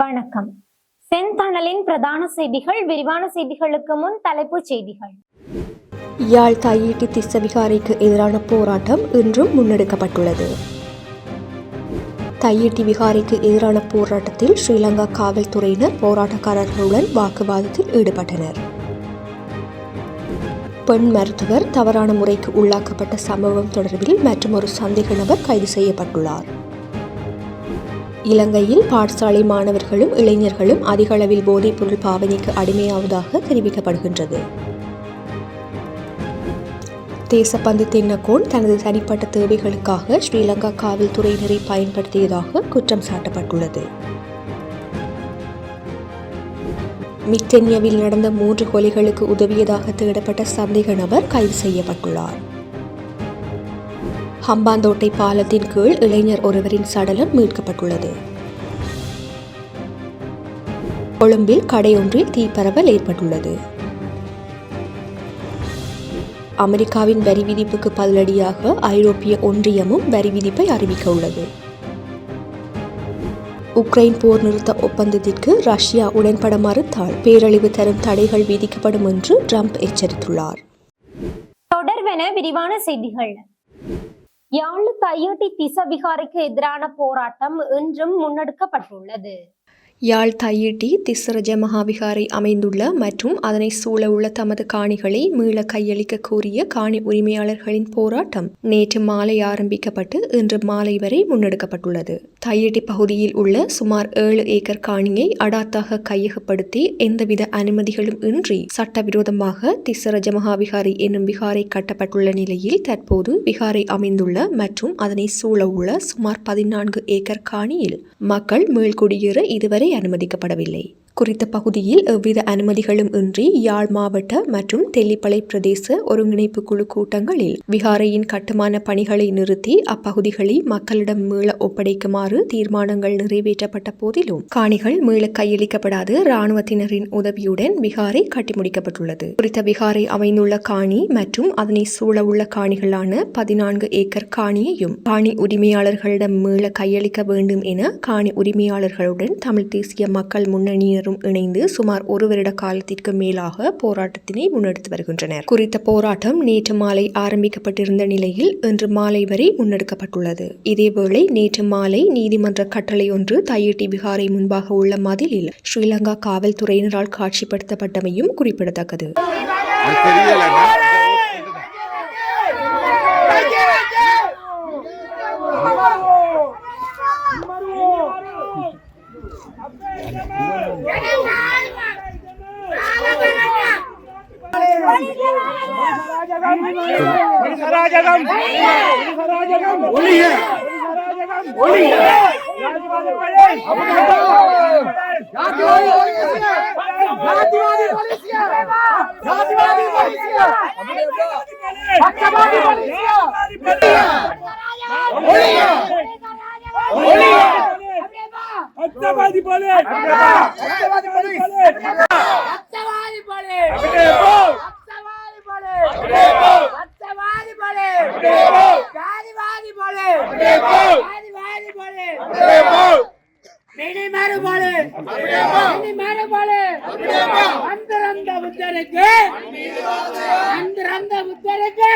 வணக்கம். செந்தணலின் பிரதான செய்திகள் விரிவான செய்திகளுக்கு முன் தலைப்புச் செய்திகள். யாழ் தையீட்டு திசவிகாரிக்கு எதிரான போராட்டம் இன்றும் முன்னெடுக்கப்பட்டுள்ளது. தையீட்டி விகாரிக்கு எதிரான போராட்டத்தில் ஸ்ரீலங்கா காவல்துறையினர் போராட்டக்காரர்களுடன் வாக்குவாதத்தில் ஈடுபட்டனர். பெண் மருத்துவர் தவறான முறைக்கு உள்ளாக்கப்பட்ட சம்பவம் தொடர்பில் மற்றொரு சந்தேக நபர் கைது செய்யப்பட்டுள்ளார். இலங்கையில் பாடசாலை மாணவர்களும் இளைஞர்களும் அதிக அளவில் போதைப்பொருள் பாவனைக்கு அடிமையாவதாக தெரிவிக்கப்படுகின்றது. தேசப்பந்து தின்னகோன் தனது தனிப்பட்ட தேவைகளுக்காக ஸ்ரீலங்கா காவல்துறையினரை பயன்படுத்தியதாக குற்றம் சாட்டப்பட்டுள்ளது. மிக்டென்யாவில் நடந்த மூன்று கொலைகளுக்கு உதவியதாக தேடப்பட்ட சந்தேக நபர் கைது செய்யப்பட்டுள்ளார். ஹம்பாந்தோட்டை பாலத்தின் கீழ் இளைஞர் ஒருவரின் சடலம் மீட்கப்பட்டுள்ளது. கொழும்பில் கடையொன்றில் தீப்பரவல் ஏற்பட்டுள்ளது. அமெரிக்காவின் வரி விதிப்புக்கு பதிலடியாக ஐரோப்பிய ஒன்றியமும் வரி விதிப்பை அறிவிக்க உள்ளது. உக்ரைன் போர் நிறுத்த ஒப்பந்தத்திற்கு ரஷ்யா உடன்பட மறுத்தால் பேரழிவு தரும் தடைகள் விதிக்கப்படும் என்று ட்ரம்ப் எச்சரித்துள்ளார். தொடர்வென விரிவான செய்திகள். யாழ் தையட்டி திசவிகாரிக்கு எதிரான போராட்டம் இன்றும் முன்னெடுக்கப்பட்டுள்ளது. யாழ் தையிட்டி திஸ்ரஜ மகாவிகாரை அமைந்துள்ள மற்றும் அதனை சூழ உள்ள தமது காணிகளை மீள கையளிக்க கோரிய காணி உரிமையாளர்களின் போராட்டம் நேற்று மாலை ஆரம்பிக்கப்பட்டு இன்று மாலை வரை முன்னெடுக்கப்பட்டுள்ளது. தையிட்டி பகுதியில் உள்ள சுமார் ஏழு ஏக்கர் காணியை அடாத்தாக கையகப்படுத்தி எந்தவித அனுமதிகளும் இன்றி சட்டவிரோதமாக திஸ்ரஜ மகாவிகாரை என்னும் விகாரை கட்டப்பட்டுள்ள நிலையில் தற்போது விகாரை அமைந்துள்ள மற்றும் அதனை சூழ உள்ள சுமார் பதினான்கு ஏக்கர் காணியில் மக்கள் மீள்குடியேற இதுவரை அனுமதிக்கப்படவில்லை. குறித்த பகுதியில் எவ்வித அனுமதிகளும் இன்றி யாழ் மாவட்ட மற்றும் தெல்லிப்பளை பிரதேச ஒருங்கிணைப்பு குழு கூட்டங்களில் விகாரையின் கட்டுமான பணிகளை நிறுத்தி அப்பகுதிகளை மக்களிடம் மீள ஒப்படைக்குமாறு தீர்மானங்கள் நிறைவேற்றப்பட்ட போதிலும் காணிகள் மீள கையளிக்கப்படாது இராணுவத்தினரின் உதவியுடன் விகாரை கட்டி முடிக்கப்பட்டுள்ளது குறித்த விகாரை அமைந்துள்ள காணி மற்றும் அதனை சூழ உள்ள காணிகளான பதினான்கு ஏக்கர் காணியையும் காணி உரிமையாளர்களிடம் மீள கையளிக்க வேண்டும் என காணி உரிமையாளர்களுடன் தமிழ் தேசிய மக்கள் முன்னணியினரும் இணைந்து சுமார் ஒரு வருட காலத்திற்கு மேலாக போராட்டத்தினை முன்னெடுத்து வருகின்றனர். குறித்த போராட்டம் நேற்று மாலை ஆரம்பிக்கப்பட்டிருந்த நிலையில் இன்று மாலை வரை முன்னெடுக்கப்பட்டுள்ளது. இதேவேளை நேற்று மாலை நீதிமன்ற கட்டளை ஒன்று தையிட்டி பிகாரை முன்பாக உள்ள மதிலில் ஸ்ரீலங்கா காவல்துறையினரால் காட்சிப்படுத்தப்பட்டமையும் குறிப்பிடத்தக்கது. அது தெரியலண்ணா அத்தவாதி போலே அத்தவாதி போலே அத்தவாதி போலே அத்தவாதி போலே போ. அத்தவாதி போலே. ஜாதிவாதி போலே. ஜாதிவாதி போலே. போ. மினிமரு போலே. மினிமரு போலே. அந்தரந்த புத்தருக்கு. அந்தரந்த புத்தருக்கு.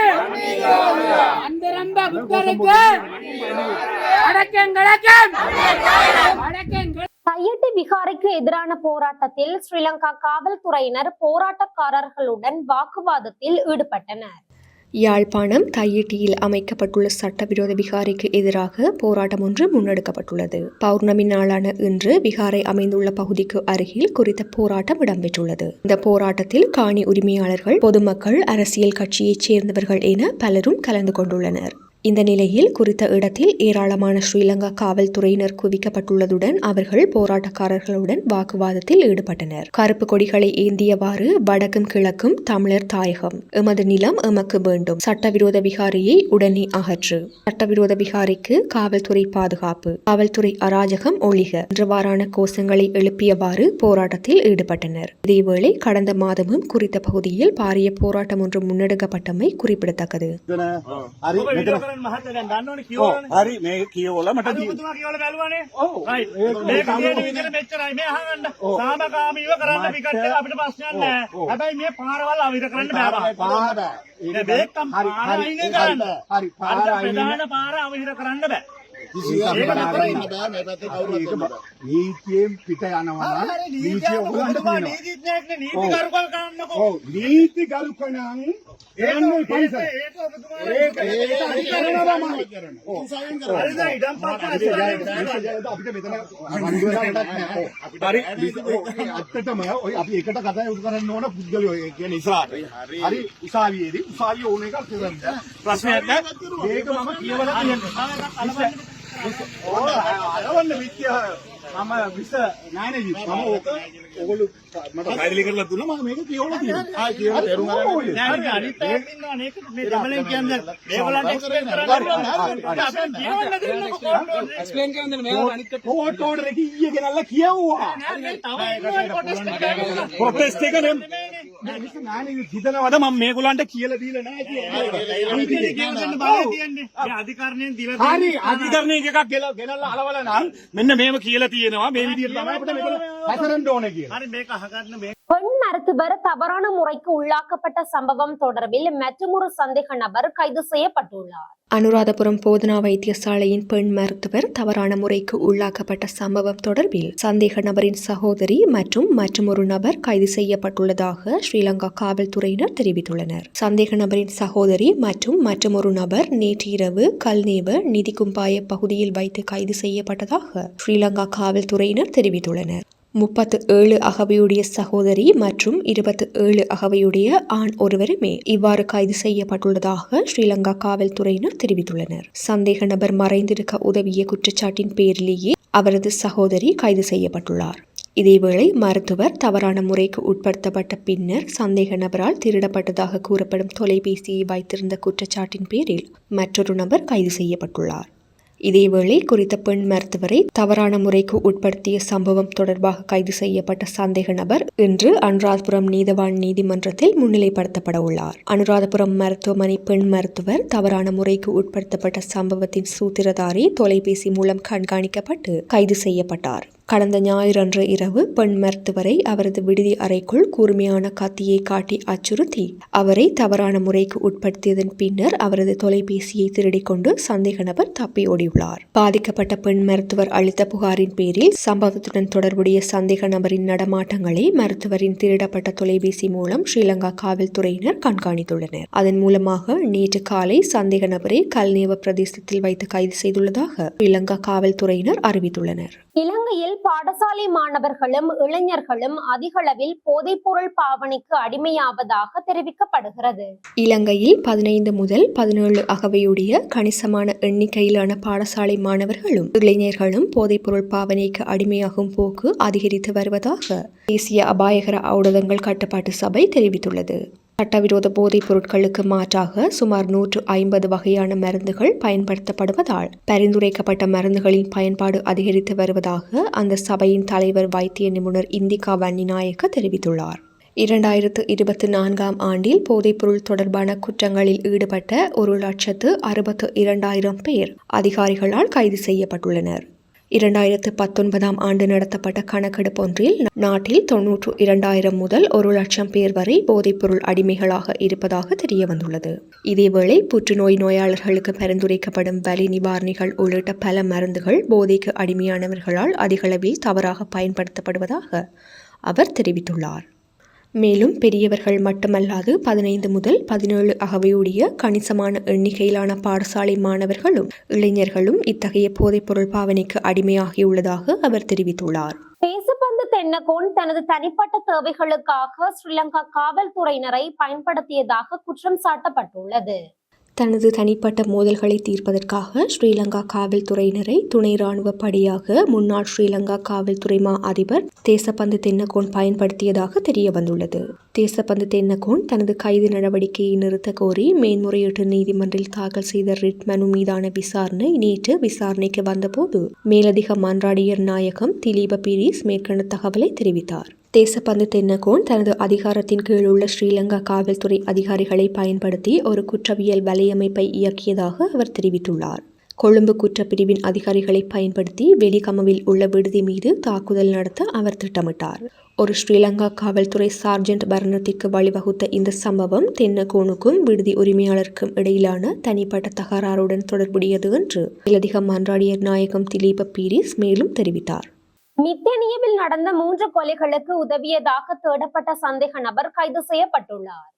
அந்தரந்த புத்தருக்கு. அடக்கங்களுக்கு அடக்கங்கள் தையட்டி விகாரைக்கு எதிரான போராட்டத்தில் ஸ்ரீலங்கா காவல்துறையினர் போராட்டக்காரர்களுடன் வாக்குவாதத்தில் ஈடுபட்டனர். யாழ்ப்பாணம் தையிட்டியில் அமைக்கப்பட்டுள்ள சட்டவிரோத விகாரைக்கு எதிராக போராட்டம் ஒன்று முன்னெடுக்கப்பட்டுள்ளது. பௌர்ணமி நாளான இன்று விகாரை அமைந்துள்ள பகுதிக்கு அருகில் குறித்த போராட்டம் இடம்பெற்றுள்ளது. இந்த போராட்டத்தில் காணி உரிமையாளர்கள் பொதுமக்கள் அரசியல் கட்சியைச் சேர்ந்தவர்கள் என பலரும் கலந்து கொண்டுள்ளனர். இந்த நிலையில் குறித்த இடத்தில் ஏராளமான ஸ்ரீலங்கா காவல்துறையினர் குவிக்கப்பட்டுள்ளதுடன் அவர்கள் போராட்டக்காரர்களுடன் வாக்குவாதத்தில் ஈடுபட்டனர். கருப்பு கொடிகளை ஏந்தியவாறு வடக்கும் கிழக்கும் தமிழர் தாயகம். எமது நிலம் எமக்கு வேண்டும். சட்டவிரோத விகாரியை உடனே அகற்று. சட்டவிரோத விகாரிக்கு காவல்துறை பாதுகாப்பு. காவல்துறை அராஜகம் ஒழிக. என்றவாறான கோஷங்களை எழுப்பியவாறு போராட்டத்தில் ஈடுபட்டனர். இதேவேளை கடந்த மாதமும் குறித்த பகுதியில் பாரிய போராட்டம் ஒன்று முன்னெடுக்கப்பட்டமை குறிப்பிடத்தக்கது. කරන්න මහත්තයා දැන් දන්නවනේ කියවලනේ. හරි මේ කියවල මට දී- ඔබතුමා කියවල බැලුවානේ. ඔව්. right. මේක තියෙන අනුව- විදිහට මෙච්චරයි මේ අහගන්න. සාමකාමීව කරන්න විකට් එක අපිට ප්‍රශ්නයක් නැහැ. හැබැයි මේ පාරවල් අවිර කරන්න බෑ. පාර බෑ. දැන් මේකම් පාර අයිනේ කරන්න. හරි පාර අයිනේ ප්‍රධාන පාර අවිර කරන්න බෑ. නීතියෙන් පිට යනවා නීතිය උගන්වනවා. නීති ගරුකණන් එන්නේ පයිස ඒක ඒක අධිකරණවා මම. කරනවා. ඉඩම් පත්ත අපිට මෙතන හරි ඇත්තටම ඔය අපි එකට කතා යොමු කරන්න ඕන පුද්ගලයෝ ඒ කියන්නේ ඉස්සරහට හරි උසාවියේදී උසාවිය ඕන එකක් කරන්න ප්‍රශ්නයක් නැහැ. මේක මම කියවලා තියෙනවා. ಅಳವನ್ನು ವಿದ್ಯೆ ನಮ್ಮ ವಿಷ ನಾನೇ ನಮ್ಮ ඔගොල්ලෝ මට ෆයිනල් කරලා දුන්නා මම මේක කියවලා තියෙනවා. ආ කියවලා තේරුම් ගන්න. නෑ නෑ අනිත් අය ඉන්නවා මේක මේ දෙමළෙන් කියන්නේ මේගොල්ලන්ට එක්ස්ප්ලেইন කරන්න. අපි කියවන්න දෙන්නකො. එක්ස්ප්ලেইন කරන්න දෙන්න මේගොල්ලෝ අනිත් කෝට් ඕඩර් එක ඊයේ ගෙනල්ලා කියවුවා. නෑ තව ප්‍රොටෙස්ට් එක නෙම් හිතනවද මම මේගොල්ලන්ට කියලා දීලා නැහැ කියලා. අධිකරණයෙන් දීලා හරි අධිකරණයෙන් එකක් ගෙනල්ලා අලවලා නම් මෙන්න මේව කියලා තියෙනවා මේ විදිහට තමයි අපිට මේක பெண் மருத்துவர் தவறான முறைக்கு உள்ளாக்கப்பட்ட சம்பவம் தொடர்பில் மற்றொரு சந்தேக நபர் கைது செய்யப்பட்டுள்ளார். அனுராதபுரம் போதனா வைத்தியசாலையின் பெண் மருத்துவர் தவறான முறைக்கு உள்ளாக்கப்பட்ட சம்பவம் தொடர்பில் சந்தேக நபரின் சகோதரி மற்றும் மற்றொரு நபர் கைது செய்யப்பட்டுள்ளதாக ஸ்ரீலங்கா காவல்துறையினர் தெரிவித்துள்ளனர். சந்தேக நபரின் சகோதரி மற்றும் மற்றொரு நபர் நேற்று இரவு கல்நேவ நிதிகும்பாய பகுதியில் வைத்து கைது செய்யப்பட்டதாக ஸ்ரீலங்கா காவல்துறையினர் தெரிவித்துள்ளனர். முப்பத்து ஏழு அகவையுடைய சகோதரி மற்றும் இருபத்து ஏழு அகவையுடைய ஆண் ஒருவருமே இவ்வாறு கைது செய்யப்பட்டுள்ளதாக ஸ்ரீலங்கா காவல்துறையினர் தெரிவித்துள்ளனர். சந்தேக நபர் மறைந்திருக்க உதவிய குற்றச்சாட்டின் பேரிலேயே அவரது சகோதரி கைது செய்யப்பட்டுள்ளார். இதேவேளை மருத்துவர் தவறான முறைக்கு உட்படுத்தப்பட்ட பின்னர் சந்தேக நபரால் திருடப்பட்டதாக கூறப்படும் தொலைபேசியை வைத்திருந்த குற்றச்சாட்டின் பேரில் மற்றொரு நபர் கைது செய்யப்பட்டுள்ளார். இதேவேளை குறித்த பெண் மருத்துவரை தவறான முறைக்கு உட்படுத்திய சம்பவம் தொடர்பாக கைது செய்யப்பட்ட சந்தேக நபர் இன்று அனுராதபுரம் நீதவான் நீதிமன்றத்தில் முன்னிலைப்படுத்தப்பட உள்ளார். அனுராதபுரம் மருத்துவமனை பெண் மருத்துவர் தவறான முறைக்கு உட்படுத்தப்பட்ட சம்பவத்தின் சூத்திரதாரி தொலைபேசி மூலம் கண்காணிக்கப்பட்டு கைது செய்யப்பட்டார். கடந்த ஞாயிறன்று இரவு பெண் மருத்துவரை அவரது விடுதி அறைக்குள் கூர்மையான கத்தியை காட்டி அச்சுறுத்தி அவரை தவறான முறைக்கு உட்படுத்தியதன் பின்னர் அவரது தொலைபேசியை திருடிக் கொண்டு சந்தேக நபர் தப்பி ஓடியுள்ளார். பாதிக்கப்பட்ட பெண் மருத்துவர் அளித்த புகாரின் பேரில் சம்பவத்துடன் தொடர்புடைய சந்தேக நபரின் நடமாட்டங்களை மருத்துவரின் திருடப்பட்ட தொலைபேசி மூலம் ஸ்ரீலங்கா காவல்துறையினர் கண்காணித்துள்ளனர். அதன் மூலமாக நேற்று காலை சந்தேக நபரை கல்நேவ பிரதேசத்தில் வைத்து கைது செய்துள்ளதாக ஸ்ரீலங்கா காவல்துறையினர் அறிவித்துள்ளனர். இலங்கையில் பாடசாலை மாணவர்களும் இளைஞர்களும் அதிகளவில் போதைப்பொருள் பாவனைக்கு அடிமையாவதாக தெரிவிக்கப்படுகிறது. இலங்கையில் பதினைந்து முதல் பதினேழு அகவையுடைய கணிசமான எண்ணிக்கையிலான பாடசாலை மாணவர்களும் இளைஞர்களும் போதைப்பொருள் பாவனைக்கு அடிமையாகும் போக்கு அதிகரித்து வருவதாக தேசிய அபாயகர ஊடகங்கள் கட்டுப்பாட்டு சபை தெரிவித்துள்ளது. சட்டவிரோத போதைப் பொருட்களுக்கு மாற்றாக சுமார் நூற்று ஐம்பது வகையான மருந்துகள் பயன்படுத்தப்படுவதால் பரிந்துரைக்கப்பட்ட மருந்துகளின் பயன்பாடு அதிகரித்து வருவதாக அந்த சபையின் தலைவர் வைத்திய நிபுணர் இந்திகா வன்னிநாயக்க தெரிவித்துள்ளார். இரண்டாயிரத்து இருபத்தி நான்காம் ஆண்டில் போதைப்பொருள் தொடர்பான குற்றங்களில் ஈடுபட்ட ஒரு லட்சத்து அறுபத்து இரண்டாயிரம் பேர் அதிகாரிகளால் கைது செய்யப்பட்டுள்ளனர். இரண்டாயிரத்து பத்தொன்பதாம் ஆண்டு நடத்தப்பட்ட கணக்கெடுப்பு ஒன்றில் நாட்டில் தொன்னூற்று இரண்டாயிரம் முதல் ஒரு லட்சம் பேர் வரை போதைப்பொருள் அடிமைகளாக இருப்பதாக தெரியவந்துள்ளது. இதேவேளை புற்றுநோய் நோயாளர்களுக்கு பரிந்துரைக்கப்படும் வலி நிவாரணிகள் உள்ளிட்ட பல மருந்துகள் போதைக்கு அடிமையானவர்களால் அதிகளவில் தவறாக பயன்படுத்தப்படுவதாக அவர் தெரிவித்துள்ளார். மேலும் பெரியவர்கள் மட்டுமல்லாது பதினைந்து முதல் பதினேழு அகவையுடைய கணிசமான எண்ணிக்கையிலான பாடசாலை மாணவர்களும் இளைஞர்களும் இத்தகைய போதைப்பொருள் பாவனைக்கு அடிமையாகியுள்ளதாக அவர் தெரிவித்துள்ளார். பேசுபந்து தென்னகோன் தனது தனிப்பட்ட தேவைகளுக்காக ஸ்ரீலங்கா காவல்துறையினரை பயன்படுத்தியதாக குற்றம் சாட்டப்பட்டுள்ளது. தனது தனிப்பட்ட மோதல்களை தீர்ப்பதற்காக ஸ்ரீலங்கா காவல்துறையினரை துணை ராணுவ படியாக முன்னாள் ஸ்ரீலங்கா காவல்துறை மா அதிபர் தேசப்பந்து தென்னகோன் பயன்படுத்தியதாக தெரிய வந்துள்ளது. தேசப்பந்து தென்னகோன் தனது கைது நடவடிக்கையை நிறுத்த கோரி மேன்முறையீட்டு நீதிமன்றில் தாக்கல் செய்த ரிட் மனு மீதான விசாரணை நேற்று விசாரணைக்கு வந்தபோது மேலதிக மன்றாடியர் நாயகம் திலீப பீரிஸ் மேற்கண்ட தகவலை தெரிவித்தார். தேசப்பந்து தென்னகோன் தனது அதிகாரத்தின் கீழ் உள்ள ஸ்ரீலங்கா காவல்துறை அதிகாரிகளை பயன்படுத்தி ஒரு குற்றவியல் வலையமைப்பை இயக்கியதாக அவர் தெரிவித்துள்ளார். கொழும்பு குற்றப்பிரிவின் அதிகாரிகளை பயன்படுத்தி வெலிகமவில் உள்ள விடுதி மீது தாக்குதல் நடத்த அவர் திட்டமிட்டார். ஒரு ஸ்ரீலங்கா காவல்துறை சார்ஜென்ட் மரணத்திற்கு வழிவகுத்த இந்த சம்பவம் தென்னகோனுக்கும் விடுதி உரிமையாளருக்கும் இடையிலான தனிப்பட்ட தகராறுடன் தொடர்புடையது என்று மேலதிக மன்றாடியர் நாயகம் திலீப பீரிஸ் மேலும் தெரிவித்தார். மித்தனியவில் நடந்த மூன்று கொலைகளுக்கு உதவியதாக தேடப்பட்ட சந்தேக நபர் கைது செய்யப்பட்டுள்ளார்.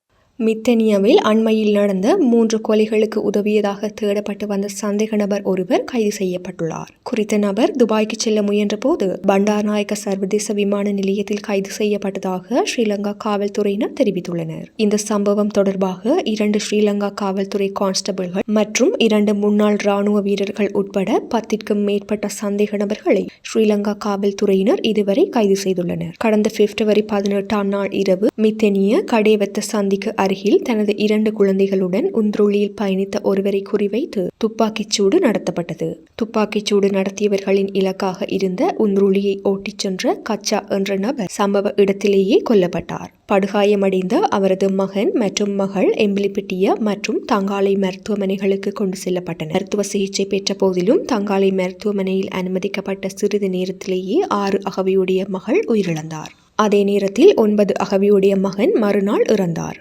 மித்தனியாவில் அண்மையில் நடந்த மூன்று கொலைகளுக்கு உதவியதாக தேடப்பட்டு வந்த சந்தேக நபர் ஒருவர் கைது செய்யப்பட்டுள்ளார். குறித்த நபர் துபாய்க்கு செல்ல முயன்றபோது பண்டார்நாயக்க சர்வதேச விமான நிலையத்தில் கைது செய்யப்பட்டதாக ஸ்ரீலங்கா காவல்துறையினர் தெரிவித்துள்ளனர். இந்த சம்பவம் தொடர்பாக இரண்டு ஸ்ரீலங்கா காவல்துறை கான்ஸ்டபிள்கள் மற்றும் இரண்டு முன்னாள் ராணுவ வீரர்கள் உட்பட பத்திற்கும் மேற்பட்ட சந்தேக நபர்களை ஸ்ரீலங்கா காவல்துறையினர் இதுவரை கைது செய்துள்ளனர். கடந்த பிப்ரவரி பதினெட்டாம் நாள் இரவு மித்தனிய கடைவத்த சந்திக்கு அருகில் தனது இரண்டு குழந்தைகளுடன் உந்துருளியில் பயணித்த ஒருவரை குறிவைத்து துப்பாக்கிச் சூடு நடத்தப்பட்டது. துப்பாக்கிச் சூடு நடத்தியவர்களின் இலக்காக இருந்த உந்துருளியை ஓட்டிச் சென்ற கச்சா என்ற நபர் சம்பவ இடத்திலேயே கொல்லப்பட்டார். படுகாயமடைந்த அவரது மகன் மற்றும் மகள் எம்பிலிப்பிட்டிய மற்றும் தங்காலை மருத்துவமனைகளுக்கு கொண்டு செல்லப்பட்டனர். மருத்துவ சிகிச்சை பெற்ற போதிலும் தங்காலை மருத்துவமனையில் அனுமதிக்கப்பட்ட சிறிது நேரத்திலேயே ஆறு அகவியுடைய மகள் உயிரிழந்தார். அதே நேரத்தில் ஒன்பது அகவியுடைய மகன் மறுநாள் இறந்தார்.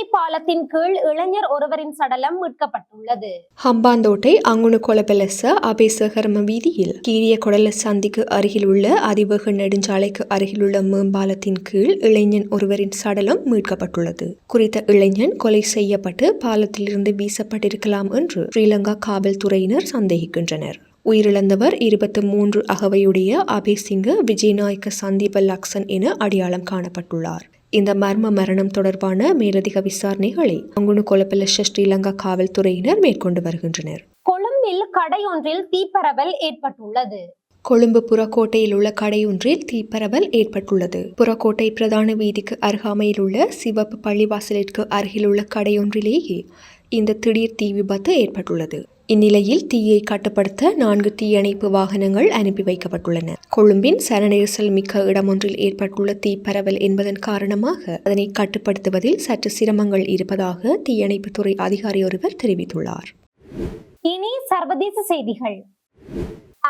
ஹம்பாந்தோட்டை பாலத்தின் கீழ் இளைஞர் ஒருவரின் சடலம் மீட்கப்பட்டுள்ளது. ஹம்பாந்தோட்டை அங்குணு கொலபெலச அபேசகரம வீதியில் கீரிய கொடல சந்திக்கு அருகில் உள்ள அதிவேக நெடுஞ்சாலைக்கு அருகிலுள்ள மேம்பாலத்தின் கீழ் இளைஞன் ஒருவரின் சடலம் மீட்கப்பட்டுள்ளது. குறித்த இளைஞன் கொலை செய்யப்பட்டு பாலத்திலிருந்து வீசப்பட்டிருக்கலாம் என்று ஸ்ரீலங்கா காவல்துறையினர் சந்தேகிக்கின்றனர். உயிரிழந்தவர் இருபத்தி மூன்று அகவையுடைய அபேசிங்க விஜயநாயக்க சந்தீப லக்சன் என அடையாளம் காணப்பட்டுள்ளார். இந்த மர்ம மரணம் தொடர்பான மேலதிக விசாரணைகளை அங்குணு கொலப்பலஷ ஸ்ரீலங்கா காவல்துறையினர் மேற்கொண்டு வருகின்றனர். கொழும்பில் கடையொன்றில் தீப்பரவல் ஏற்பட்டுள்ளது. கொழும்பு புறக்கோட்டையில் உள்ள கடையொன்றில் தீப்பரவல் ஏற்பட்டுள்ளது. புறக்கோட்டை பிரதான வீதிக்கு அருகாமையில் உள்ள சிவப்பு பள்ளிவாசலிற்கு அருகிலுள்ள கடையொன்றிலேயே இந்த திடீர் தீ விபத்து ஏற்பட்டுள்ளது. இந்நிலையில் தீயை கட்டுப்படுத்த நான்கு தீயணைப்பு வாகனங்கள் அனுப்பி வைக்கப்பட்டுள்ளன. கொழும்பின் சரணேசல் மிக்க இடமொன்றில் ஏற்பட்டுள்ள தீ பரவல் என்பதன் காரணமாக அதனை கட்டுப்படுத்துவதில் சற்று சிரமங்கள் இருப்பதாக தீயணைப்புத்துறை அதிகாரி ஒருவர் தெரிவித்துள்ளார். இனி சர்வதேச செய்திகள்.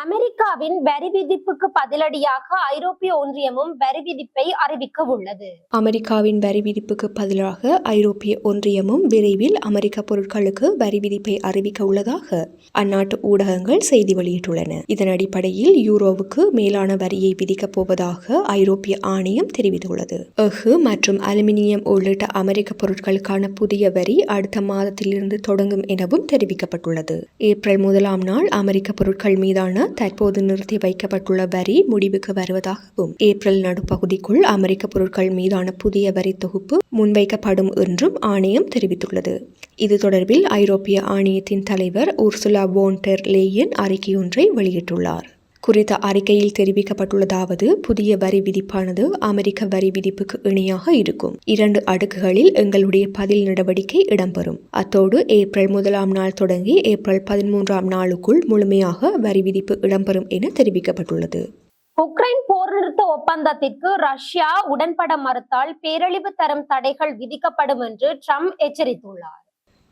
அமெரிக்காவின் வரி விதிப்புக்கு பதிலடியாக ஐரோப்பிய ஒன்றியமும் வரி விதிப்பை அறிவிக்க உள்ளது. அமெரிக்காவின் வரி விதிப்புக்கு பதிலாக ஐரோப்பிய ஒன்றியமும் விரைவில் அமெரிக்க பொருட்களுக்கு வரி விதிப்பை அறிவிக்க உள்ளதாக அந்நாட்டு ஊடகங்கள் செய்தி வெளியிட்டுள்ளன. இதன் அடிப்படையில் யூரோவுக்கு மேலான வரியை விதிக்கப் போவதாக ஐரோப்பிய ஆணையம் தெரிவித்துள்ளது. எஃகு மற்றும் அலுமினியம் உள்ளிட்ட அமெரிக்க பொருட்களுக்கான புதிய வரி அடுத்த மாதத்திலிருந்து தொடங்கும் எனவும் தெரிவிக்கப்பட்டுள்ளது. ஏப்ரல் முதலாம் நாள் அமெரிக்க பொருட்கள் மீதான தற்போது நிறுத்தி வைக்கப்பட்டுள்ள வரி முடிவுக்கு வருவதாகவும் ஏப்ரல் நடுப்பகுதிக்குள் அமெரிக்க பொருட்கள் மீதான புதிய வரி தொகுப்பு முன்வைக்கப்படும் என்றும் ஆணையம் தெரிவித்துள்ளது. இது தொடர்பில் ஐரோப்பிய ஆணையத்தின் தலைவர் உர்சுலா வோன்டெர் லேயன் அறிக்கையொன்றை வெளியிட்டுள்ளார். குறித்த அறிக்கையில் தெரிவிக்கப்பட்டுள்ளதாவது புதிய வரி விதிப்பானது அமெரிக்க வரி விதிப்புக்கு இணையாக இருக்கும். இரண்டு அடுக்குகளில் எங்களுடைய பதில் நடவடிக்கை இடம்பெறும். அத்தோடு ஏப்ரல் முதலாம் நாள் தொடங்கி ஏப்ரல் பதிமூன்றாம் நாளுக்குள் முழுமையாக வரி விதிப்பு இடம்பெறும் என தெரிவிக்கப்பட்டுள்ளது. உக்ரைன் போர் நிறுத்த ஒப்பந்தத்திற்கு ரஷ்யா உடன்பட மறுத்தால் பேரழிவு தரும் தடைகள் விதிக்கப்படும் என்று ட்ரம்ப் எச்சரித்துள்ளார்.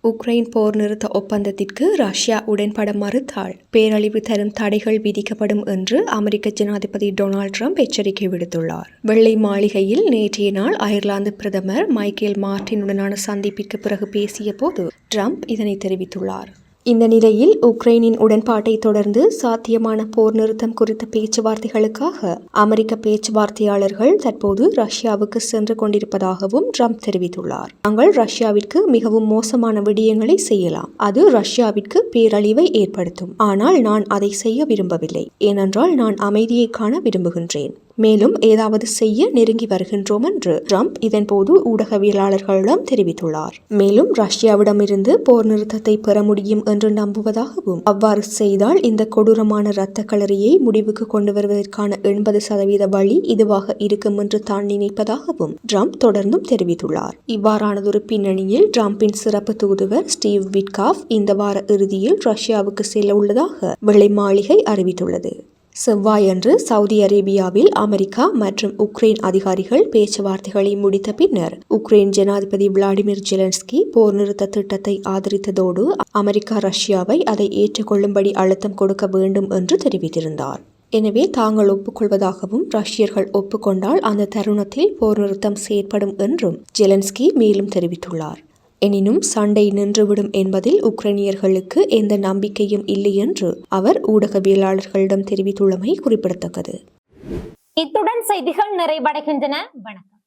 உக்ரைன் போர் நிறுத்த ஒப்பந்தத்திற்கு ரஷ்யா உடன்பட மறுத்தால் பேரழிவு தரும் தடைகள் விதிக்கப்படும் என்று அமெரிக்க ஜனாதிபதி டொனால்ட் ட்ரம்ப் எச்சரிக்கை விடுத்துள்ளார். வெள்ளை மாளிகையில் நேற்றைய நாள் அயர்லாந்து பிரதமர் மைக்கேல் மார்டினுடனான சந்திப்பிற்கு பிறகு பேசிய போது ட்ரம்ப் இதனை தெரிவித்துள்ளார். இந்த நிலையில் உக்ரைனின் உடன்பாட்டை தொடர்ந்து சாத்தியமான போர் நிறுத்தம் குறித்த பேச்சுவார்த்தைகளுக்காக அமெரிக்க பேச்சுவார்த்தையாளர்கள் தற்போது ரஷ்யாவுக்கு சென்று கொண்டிருப்பதாகவும் ட்ரம்ப் தெரிவித்துள்ளார். நாங்கள் ரஷ்யாவிற்கு மிகவும் மோசமான விடயங்களை செய்யலாம். அது ரஷ்யாவிற்கு பேரழிவை ஏற்படுத்தும். ஆனால் நான் அதை செய்ய விரும்பவில்லை. ஏனென்றால் நான் அமைதியை காண விரும்புகின்றேன். மேலும் ஏதாவது செய்ய நெருங்கி வருகின்றோம் என்று ட்ரம்ப் இதன்போது ஊடகவியலாளர்களிடம் தெரிவித்துள்ளார். மேலும் ரஷ்யாவிடமிருந்து போர் நிறுத்தத்தை பெற முடியும் என்று நம்புவதாகவும் அவ்வாறு செய்தால் இந்த கொடூரமான இரத்த களரியை முடிவுக்கு கொண்டு வருவதற்கான எண்பது சதவீத வழி இதுவாக இருக்கும் என்று தான் நினைப்பதாகவும் ட்ரம்ப் தொடர்ந்தும் தெரிவித்துள்ளார். இவ்வாறானதொரு பின்னணியில் ட்ரம்பின் சிறப்பு தூதுவர் ஸ்டீவ் விட்காஃப் இந்த வார இறுதியில் ரஷ்யாவுக்கு செல்ல உள்ளதாக வெள்ளை மாளிகை அறிவித்துள்ளது. செவ்வாயன்று சவுதி அரேபியாவில் அமெரிக்கா மற்றும் உக்ரைன் அதிகாரிகள் பேச்சுவார்த்தைகளை முடித்த பின்னர் உக்ரைன் ஜனாதிபதி விளாடிமிர் ஜெலன்ஸ்கி போர் நிறுத்த திட்டத்தை ஆதரித்ததோடு அமெரிக்கா ரஷ்யாவை அதை ஏற்றுக்கொள்ளும்படி அழுத்தம் கொடுக்க வேண்டும் என்று தெரிவித்திருந்தார். எனவே தாங்கள் ஒப்புக்கொள்வதாகவும் ரஷ்யர்கள் ஒப்புக்கொண்டால் அந்த தருணத்தில் போர் நிறுத்தம் செயற்படும் என்றும் ஜெலன்ஸ்கி மேலும் தெரிவித்துள்ளார். எனினும் சண்டை நின்றுவிடும் என்பதில் உக்ரைனியர்களுக்கு எந்த நம்பிக்கையும் இல்லை என்று அவர் ஊடகவியலாளர்களிடம் தெரிவித்துள்ளமை குறிப்பிடத்தக்கது. இத்துடன் செய்திகள் நிறைவடைகின்றன. வணக்கம்.